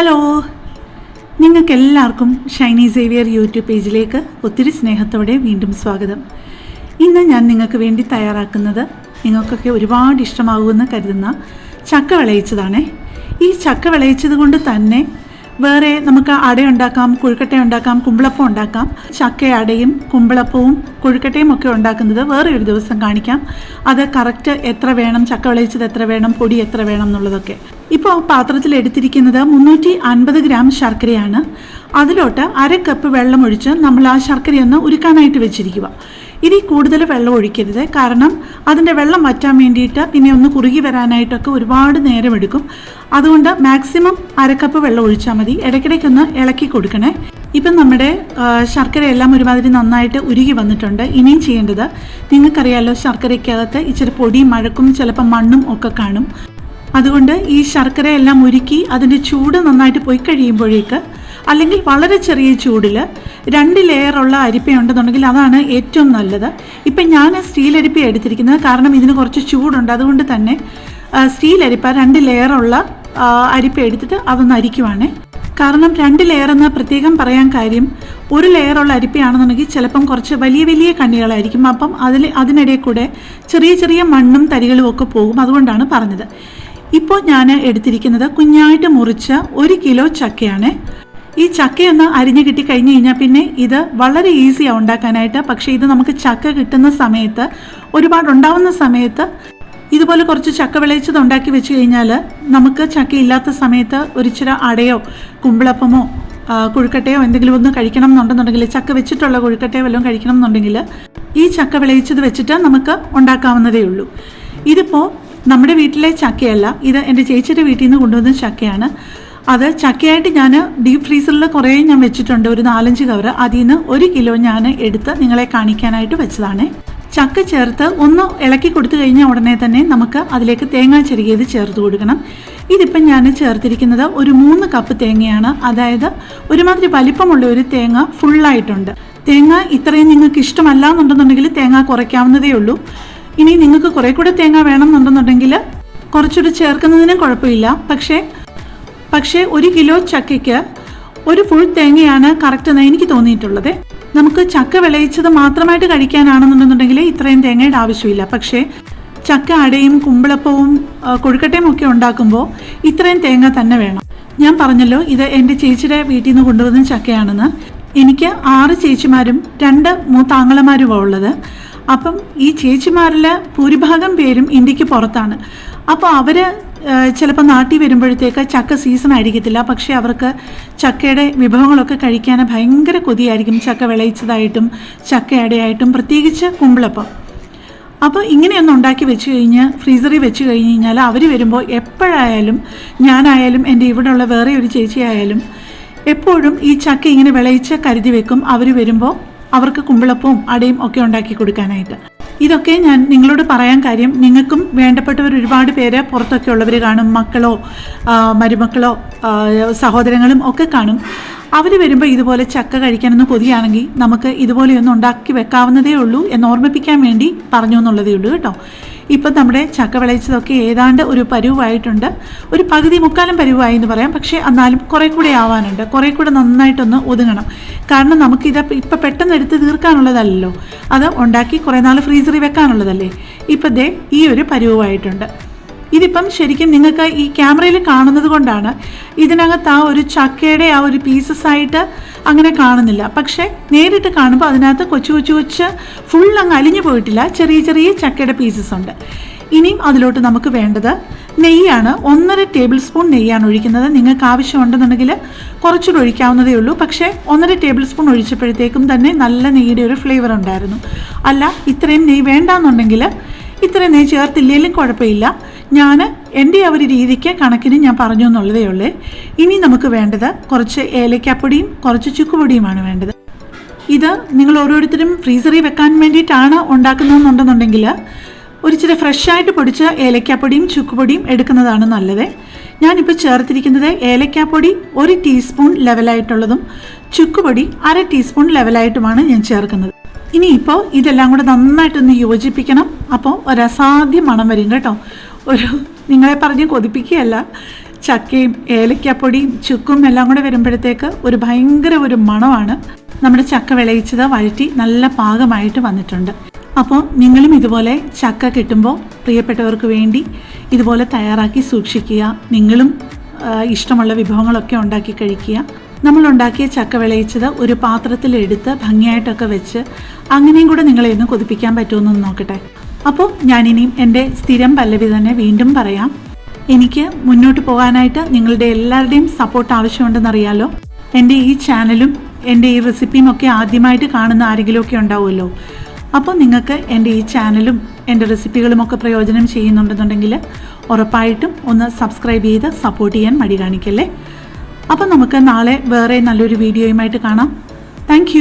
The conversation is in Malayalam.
ഹലോ നിങ്ങൾക്ക് എല്ലാവർക്കും ഷൈനി സേവിയർ യൂട്യൂബ് പേജിലേക്ക് ഒത്തിരി സ്നേഹത്തോടെ വീണ്ടും സ്വാഗതം. ഇന്ന് ഞാൻ നിങ്ങൾക്ക് വേണ്ടി തയ്യാറാക്കുന്നത് നിങ്ങൾക്കൊക്കെ ഒരുപാട് ഇഷ്ടമാകുമെന്ന് കരുതുന്ന ചക്ക വിളയിച്ചതാണേ. ഈ ചക്ക വിളയിച്ചത് കൊണ്ട് തന്നെ വേറെ നമുക്ക് അടയുണ്ടാക്കാം കൊഴുക്കട്ട ഉണ്ടാക്കാം കുമ്പിളപ്പം ഉണ്ടാക്കാം. ചക്ക അടയും കുമ്പിളപ്പവും കൊഴുക്കട്ടയും ഒക്കെ ഉണ്ടാക്കുന്നത് വേറെ ഒരു ദിവസം കാണിക്കാം. അത് കറക്റ്റ് എത്ര വേണം ചക്ക വിളയിച്ചത് എത്ര വേണം പൊടി എത്ര വേണം എന്നുള്ളതൊക്കെ. ഇപ്പോൾ പാത്രത്തിൽ എടുത്തിരിക്കുന്നത് മുന്നൂറ്റി അൻപത് ഗ്രാം ശർക്കരയാണ്. അതിലോട്ട് അര കപ്പ് വെള്ളം ഒഴിച്ച് നമ്മൾ ആ ശർക്കരയൊന്ന് ഉരുക്കാനായിട്ട് വെച്ചിരിക്കുക. ഇനി കൂടുതൽ വെള്ളം ഒഴിക്കരുത്. കാരണം അതിന്റെ വെള്ളം വറ്റാൻ വേണ്ടിയിട്ട് പിന്നെ ഒന്ന് കുറുകി വരാനായിട്ടൊക്കെ ഒരുപാട് നേരമെടുക്കും അതുകൊണ്ട് മാക്സിമം അരക്കപ്പ് വെള്ളം ഒഴിച്ചാൽ മതി. ഇടയ്ക്കിടയ്ക്കൊന്ന് ഇളക്കി കൊടുക്കണേ. ഇപ്പം നമ്മുടെ ശർക്കരയെല്ലാം ഒരുമാതിരി നന്നായിട്ട് ഉരുകി വന്നിട്ടുണ്ട്. ഇനിയും ചെയ്യേണ്ടത് നിങ്ങൾക്കറിയാലോ ശർക്കരയ്ക്കകത്ത് ഇച്ചിരി പൊടിയും മഴക്കും ചിലപ്പോൾ മണ്ണും ഒക്കെ കാണും. അതുകൊണ്ട് ഈ ശർക്കരയെല്ലാം ഉരുക്കി അതിന്റെ ചൂട് നന്നായിട്ട് പോയി കഴിയുമ്പോഴേക്ക് അല്ലെങ്കിൽ വളരെ ചെറിയ ചൂടിൽ രണ്ട് ലെയറുള്ള അരിപ്പയുണ്ടെന്നുണ്ടെങ്കിൽ അതാണ് ഏറ്റവും നല്ലത്. ഇപ്പം ഞാൻ സ്റ്റീൽ അരിപ്പ എടുത്തിരിക്കുന്നത്. കാരണം ഇതിന് കുറച്ച് ചൂടുണ്ട്. അതുകൊണ്ട് തന്നെ സ്റ്റീൽ അരിപ്പ രണ്ട് ലെയറുള്ള അരിപ്പ എടുത്തിട്ട് അതൊന്ന് അരിക്കുവാണേ. കാരണം രണ്ട് ലെയർ എന്ന് പ്രത്യേകം പറയാൻ കാര്യം ഒരു ലെയറുള്ള അരിപ്പയാണെന്നുണ്ടെങ്കിൽ ചിലപ്പം കുറച്ച് വലിയ വലിയ കണ്ണികളായിരിക്കും. അപ്പം അതിൽ അതിനിടയിൽ കൂടെ ചെറിയ ചെറിയ മണ്ണും തരികളും ഒക്കെ പോകും. അതുകൊണ്ടാണ് പറഞ്ഞത്. ഇപ്പോൾ ഞാൻ എടുത്തിരിക്കുന്നത് കുഞ്ഞായിട്ട് മുറിച്ച ഒരു കിലോ ചക്കയാണ്. ഈ ചക്കയൊന്ന് അരിഞ്ഞു കിട്ടി കഴിഞ്ഞു കഴിഞ്ഞാൽ പിന്നെ ഇത് വളരെ ഈസിയാണ് ഉണ്ടാക്കാനായിട്ട്. പക്ഷേ ഇത് നമുക്ക് ചക്ക കിട്ടുന്ന സമയത്ത് ഒരുപാട് ഉണ്ടാവുന്ന സമയത്ത് ഇതുപോലെ കുറച്ച് ചക്ക വിളയിച്ചത് ഉണ്ടാക്കി വെച്ച് കഴിഞ്ഞാൽ നമുക്ക് ചക്ക ഇല്ലാത്ത സമയത്ത് ഒരിച്ചിരി അടയോ കുമ്പിളപ്പമോ കുഴുക്കട്ടയോ എന്തെങ്കിലും ഒന്ന് കഴിക്കണം എന്നുണ്ടെന്നുണ്ടെങ്കിൽ ചക്ക വെച്ചിട്ടുള്ള കുഴുക്കട്ടയോ വല്ലതും കഴിക്കണം എന്നുണ്ടെങ്കിൽ ഈ ചക്ക വിളയിച്ചത് വെച്ചിട്ട് നമുക്ക് ഉണ്ടാക്കാവുന്നതേ ഉള്ളൂ. ഇതിപ്പോൾ നമ്മുടെ വീട്ടിലെ ചക്കയല്ല ഇത് എന്റെ ചേച്ചിയുടെ വീട്ടിൽ നിന്ന് കൊണ്ടുവന്ന ചക്കയാണ്. അത് ചക്കയായിട്ട് ഞാൻ ഡീപ് ഫ്രീസറിൽ കുറേ ഞാൻ വെച്ചിട്ടുണ്ട്. ഒരു നാലഞ്ച് കവർ അതിൽ നിന്ന് ഒരു കിലോ ഞാൻ എടുത്ത് നിങ്ങളെ കാണിക്കാനായിട്ട് വെച്ചതാണ്. ചക്ക ചേർത്ത് ഒന്ന് ഇളക്കി കൊടുത്തു കഴിഞ്ഞാൽ ഉടനെ തന്നെ നമുക്ക് അതിലേക്ക് തേങ്ങ ചെറുകിയത് ചേർത്ത് കൊടുക്കണം. ഇതിപ്പം ഞാൻ ചേർത്തിരിക്കുന്നത് ഒരു മൂന്ന് കപ്പ് തേങ്ങയാണ്. അതായത് ഒരുമാതിരി വലിപ്പമുള്ള ഒരു തേങ്ങ ഫുള്ളായിട്ടുണ്ട് തേങ്ങ ഇത്രയും നിങ്ങൾക്ക് ഇഷ്ടമല്ല എന്നുണ്ടെന്നുണ്ടെങ്കിൽ തേങ്ങ കുറയ്ക്കാവുന്നതേ ഉള്ളൂ. ഇനി നിങ്ങൾക്ക് കുറേ കൂടെ തേങ്ങ വേണമെന്നുണ്ടെന്നുണ്ടെങ്കിൽ കുറച്ചുകൂടി ചേർക്കുന്നതിനും കുഴപ്പമില്ല. പക്ഷേ പക്ഷേ ഒരു കിലോ ചക്കയ്ക്ക് ഒരു ഫുൾ തേങ്ങയാണ് കറക്റ്റ് എന്ന് എനിക്ക് തോന്നിയിട്ടുള്ളത്. നമുക്ക് ചക്ക വിളയിച്ചത് മാത്രമായിട്ട് കഴിക്കാനാണെന്നുണ്ടെന്നുണ്ടെങ്കിൽ ഇത്രയും തേങ്ങയുടെ ആവശ്യമില്ല. പക്ഷേ ചക്ക അടയും കുമ്പിളപ്പവും കൊഴുക്കട്ടയും ഒക്കെ ഉണ്ടാക്കുമ്പോൾ ഇത്രയും തേങ്ങ തന്നെ വേണം. ഞാൻ പറഞ്ഞല്ലോ ഇത് എന്റെ ചേച്ചിയുടെ വീട്ടിൽ നിന്ന് കൊണ്ടുവന്ന ചക്കയാണെന്ന്. എനിക്ക് ആറ് ചേച്ചിമാരും രണ്ട് മൂത്താങ്ങളമാരുമാണ് ഉള്ളത്. അപ്പം ഈ ചേച്ചിമാരിൽ ഭൂരിഭാഗം പേരും ഇന്ത്യയ്ക്ക് പുറത്താണ്. അപ്പോൾ അവർ ചിലപ്പോൾ നാട്ടിൽ വരുമ്പോഴത്തേക്ക് ചക്ക സീസൺ ആയിരിക്കത്തില്ല. പക്ഷേ അവർക്ക് ചക്കയുടെ വിഭവങ്ങളൊക്കെ കഴിക്കാൻ ഭയങ്കര കൊതിയായിരിക്കും. ചക്ക വിളയിച്ചതായിട്ടും ചക്കയടയായിട്ടും പ്രത്യേകിച്ച് കുമ്പിളപ്പം. അപ്പോൾ ഇങ്ങനെയൊന്നും ഉണ്ടാക്കി വെച്ച് കഴിഞ്ഞ് ഫ്രീസറിൽ വെച്ച് കഴിഞ്ഞ് കഴിഞ്ഞാൽ അവർ വരുമ്പോൾ എപ്പോഴായാലും ഞാനായാലും എന്റെ ഇവിടെയുള്ള വേറെ ഒരു ചേച്ചിയായാലും എപ്പോഴും ഈ ചക്ക ഇങ്ങനെ വിളയിച്ച് കരുതി വെക്കും. അവർ വരുമ്പോൾ അവർക്ക് കുമ്പിളപ്പവും അടയും ഒക്കെ ഉണ്ടാക്കി കൊടുക്കാനായിട്ട്. ഇതൊക്കെ ഞാൻ നിങ്ങളോട് പറയാൻ കാര്യം നിങ്ങൾക്കും വേണ്ടപ്പെട്ടവർ ഒരുപാട് പേര് പുറത്തൊക്കെ ഉള്ളവർ കാണും. മക്കളോ മരുമക്കളോ സഹോദരങ്ങളും ഒക്കെ കാണും. അവർ വരുമ്പോൾ ഇതുപോലെ ചക്ക കഴിക്കാനൊന്ന് കൊതിയാണെങ്കിൽ നമുക്ക് ഇതുപോലെയൊന്നും ഉണ്ടാക്കി വെക്കാവുന്നതേ ഉള്ളൂ എന്ന് ഓർമ്മിപ്പിക്കാൻ വേണ്ടി പറഞ്ഞു എന്നുള്ളതേ ഉള്ളൂ കേട്ടോ. ഇപ്പം നമ്മുടെ ചക്ക വിളയിച്ചതൊക്കെ ഏതാണ്ട് ഒരു പരുവായിട്ടുണ്ട്. ഒരു പകുതി മുക്കാലും പരുവായി എന്ന് പറയാം. പക്ഷേ എന്നാലും കുറേ കൂടെ ആവാനുണ്ട്. കുറേ കൂടെ നന്നായിട്ടൊന്ന് ഒതുങ്ങണം. കാരണം നമുക്കിത് ഇപ്പം പെട്ടെന്ന് എടുത്ത് തീർക്കാനുള്ളതല്ലോ അത് ഉണ്ടാക്കി കുറേ നാൾ ഫ്രീസറിൽ വെക്കാനുള്ളതല്ലേ? ഇപ്പം ദേ ഈ ഒരു പരുവായിട്ടുണ്ട്. ഇതിപ്പം ശരിക്കും നിങ്ങൾക്ക് ഈ ക്യാമറയിൽ കാണുന്നത് കൊണ്ടാണ് ഇതിനകത്ത് ആ ഒരു ചക്കയുടെ ആ ഒരു പീസസ് ആയിട്ട് അങ്ങനെ കാണുന്നില്ല. പക്ഷേ നേരിട്ട് കാണുമ്പോൾ അതിനകത്ത് കൊച്ചു കൊച്ചു കൊച്ച് ഫുൾ അങ്ങ് അലിഞ്ഞു പോയിട്ടില്ല. ചെറിയ ചെറിയ ചക്കയുടെ പീസസ് ഉണ്ട്. ഇനിയും അതിലോട്ട് നമുക്ക് വേണ്ടത് നെയ്യാണ്. ഒന്നര ടേബിൾ സ്പൂൺ നെയ്യാണ് ഒഴിക്കുന്നത്. നിങ്ങൾക്ക് ആവശ്യമുണ്ടെന്നുണ്ടെങ്കിൽ കുറച്ചുകൂടി ഒഴിക്കാവുന്നതേ ഉള്ളൂ. പക്ഷേ ഒന്നര ടേബിൾ സ്പൂൺ ഒഴിച്ചപ്പോഴത്തേക്കും തന്നെ നല്ല നെയ്യുടെ ഒരു ഫ്ലേവർ ഉണ്ടായിരുന്നു. അല്ല ഇത്രയും നെയ്യ് വേണ്ടാന്നുണ്ടെങ്കിൽ ഇത്രയും നെയ്യ് ചേർത്തില്ലെങ്കിലും കുഴപ്പമില്ല. ഞാൻ എന്റെ ആ ഒരു രീതിക്ക് കണക്കിന് ഞാൻ പറഞ്ഞു എന്നുള്ളതേ ഉള്ളേ. ഇനി നമുക്ക് വേണ്ടത് കുറച്ച് ഏലക്കാപ്പൊടിയും കുറച്ച് ചുക്കുപൊടിയുമാണ് വേണ്ടത്. ഇത് നിങ്ങൾ ഓരോരുത്തരും ഫ്രീസറിൽ വെക്കാൻ വേണ്ടിയിട്ടാണ് ഉണ്ടാക്കുന്നതെന്നുണ്ടെന്നുണ്ടെങ്കിൽ ഒരിച്ചിരി ഫ്രഷായിട്ട് പൊടിച്ച ഏലക്കാപ്പൊടിയും ചുക്കുപൊടിയും എടുക്കുന്നതാണ് നല്ലത്. ഞാനിപ്പോൾ ചേർത്തിരിക്കുന്നത് ഏലക്കാപ്പൊടി ഒരു ടീസ്പൂൺ ലെവലായിട്ടുള്ളതും ചുക്കുപൊടി അര ടീസ്പൂൺ ലെവലായിട്ടുമാണ് ഞാൻ ചേർക്കുന്നത്. ഇനിയിപ്പോൾ ഇതെല്ലാം കൂടെ നന്നായിട്ടൊന്ന് യോജിപ്പിക്കണം. അപ്പോൾ ഒരു അസാധ്യ മണം വരും കേട്ടോ. ഒരു നിങ്ങളെ പറഞ്ഞ് കൊതിപ്പിക്കുകയല്ല. ചക്കയും ഏലക്കപ്പൊടിയും ചുക്കും എല്ലാം കൂടെ വരുമ്പോഴത്തേക്ക് ഒരു ഭയങ്കര ഒരു മണമാണ്. നമ്മുടെ ചക്ക വിളയിച്ചത് വഴറ്റി നല്ല പാകമായിട്ട് വന്നിട്ടുണ്ട്. അപ്പോൾ നിങ്ങളും ഇതുപോലെ ചക്ക കിട്ടുമ്പോൾ പ്രിയപ്പെട്ടവർക്ക് വേണ്ടി ഇതുപോലെ തയ്യാറാക്കി സൂക്ഷിക്കുക. നിങ്ങളും ഇഷ്ടമുള്ള വിഭവങ്ങളൊക്കെ ഉണ്ടാക്കി കഴിക്കുക. നമ്മൾ ഉണ്ടാക്കിയ ചക്ക വിളയിച്ചത് ഒരു പാത്രത്തിലെടുത്ത് ഭംഗിയായിട്ടൊക്കെ വെച്ച് അങ്ങനെയും കൂടെ നിങ്ങളെ ഒന്ന് കൊതിപ്പിക്കാൻ പറ്റുമെന്നൊന്ന് നോക്കട്ടെ. അപ്പോൾ ഞാനിനിയും എന്റെ സ്ഥിരം പല്ലവി തന്നെ വീണ്ടും പറയാം. എനിക്ക് മുന്നോട്ട് പോകാനായിട്ട് നിങ്ങളുടെ എല്ലാവരുടെയും സപ്പോർട്ട് ആവശ്യമുണ്ടെന്നറിയാലോ. എന്റെ ഈ ചാനലും എന്റെ ഈ റെസിപ്പിയും ഒക്കെ ആദ്യമായിട്ട് കാണുന്ന ആരെങ്കിലുമൊക്കെ ഉണ്ടാവുമല്ലോ. അപ്പോൾ നിങ്ങൾക്ക് എന്റെ ഈ ചാനലും എന്റെ റെസിപ്പികളും ഒക്കെ പ്രയോജനം ചെയ്യുന്നുണ്ടെന്നുണ്ടെങ്കിൽ ഉറപ്പായിട്ടും ഒന്ന് സബ്സ്ക്രൈബ് ചെയ്ത് സപ്പോർട്ട് ചെയ്യാൻ മടി കാണിക്കല്ലേ. അപ്പോൾ നമുക്ക് നാളെ വേറെ നല്ലൊരു വീഡിയോയുമായിട്ട് കാണാം. താങ്ക്